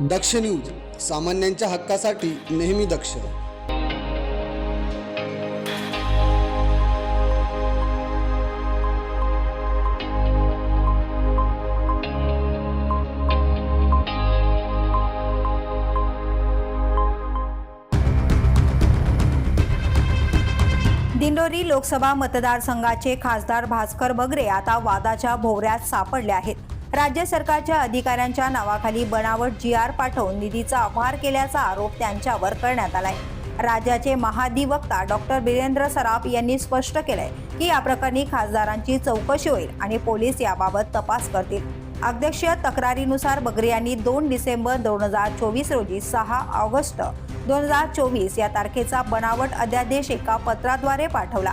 दक्ष news सामान्यांच्या हक्कासाठी नेहमी दक्ष. दिंडोरी लोकसभा मतदारसंघाचे खासदार भास्कर बगरे आता वादाच्या भोवऱ्यात सापडले आहेत. राज्य सरकारच्या अधिकाऱ्यांच्या नावाखाली बनावट जी आर पाठवून निधीचा अपहार केल्याचा आरोप त्यांच्यावर करण्यात आलाय. राज्याचे महाधिवक्ता डॉक्टर बिरेंद्र सराफ यांनी स्पष्ट केलंय की या प्रकरणी खासदारांची चौकशी होईल आणि पोलीस याबाबत तपास करतील. अध्यक्षीय तक्रारीनुसार बगरे यांनी दोन डिसेंबर दोन हजार चोवीस रोजी सहा ऑगस्ट दोन हजार चोवीस या तारखेचा बनावट अध्यादेश एका पत्राद्वारे पाठवला.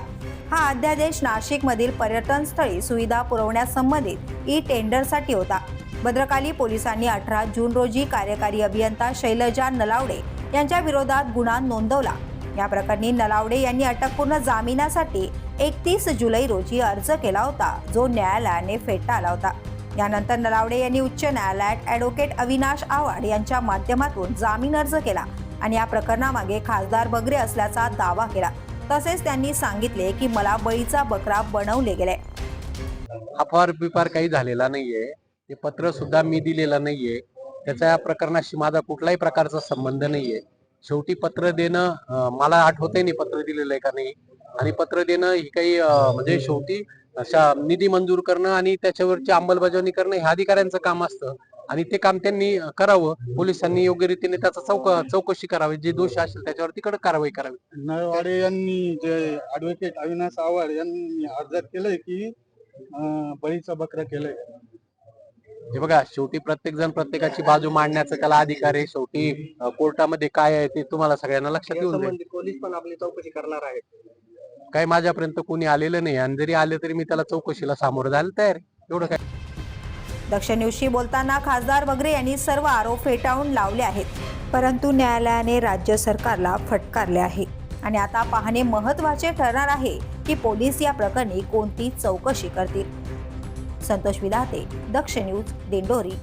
हा अध्यादेश नाशिकमधील पर्यटन स्थळी सुविधा पुरवण्यासंबंधित ई टेंडरसाठी होता. भद्रकाली पोलिसांनी अठरा जून रोजी कार्यकारी अभियंता शैलजा नलावडे यांच्या विरोधात गुन्हा नोंदवला. या प्रकरणी नलावडे यांनी अटकपूर्ण जामिनासाठी एकतीस जुलै रोजी अर्ज केला होता जो न्यायालयाने फेटाळला होता यानंतर नलावडे यांनी उच्च न्यायालयात ॲडव्होकेट अविनाश आव्हाड यांच्या माध्यमातून जामीन अर्ज केला आणि या प्रकरणामागे खासदार बगरे असल्याचा दावा केला. तसेच त्यांनी सांगितले की मला बळीचा बकरा बनवले गेलाय अफार बिफार काही झालेला नाहीये. ते पत्र सुद्धा मी दिलेलं नाहीये. त्याच्या या प्रकरणाशी माझा कुठलाही प्रकारचा संबंध नाहीये. शेवटी पत्र देणं मला आठवतंय नाही पत्र दिलेलं आहे का नाही. आणि पत्र देणं ही काही म्हणजे शेवटी अशा निधी मंजूर करणं आणि त्याच्यावरची अंमलबजावणी करणं ह्या अधिकाऱ्यांचं काम असतं. आणि ते काम त्यांनी करावं. पोलिसांनी योग्य रीतीने त्याचा चौक चौकशी करावी. जे दोष असेल त्याच्यावर तिकडे कारवाई करावी. नळवाडे यांनी जे ऍडव्होकेट अविनाश आव्हाड यांनी अर्जात केलंय की बळीचा बकरा केलंय. हे बघा शेवटी प्रत्येक जण प्रत्येकाची बाजू मांडण्याचा त्याला अधिकार आहे. शेवटी कोर्टामध्ये काय आहे ते तुम्हाला सगळ्यांना लक्षात येऊन जाईल. पोलीस पण आपली चौकशी करणार आहेत. काही माझ्यापर्यंत कोणी आलेलं नाही. आणि जरी आले तरी मी त्याला चौकशीला सामोरं जायला तयार आहे. एवढं काय? दक्ष न्यूजशी बोलताना खासदार वगैरे यांनी सर्व आरोप फेटाळून लावले आहेत. परंतु न्यायालयाने राज्य सरकारला फटकारले आहे. आणि आता पाहणे महत्त्वाचे ठरणार आहे की पोलीस या प्रकरणी कोणती चौकशी करतील. संतोष विधाते दक्ष न्यूज दिंडोरी.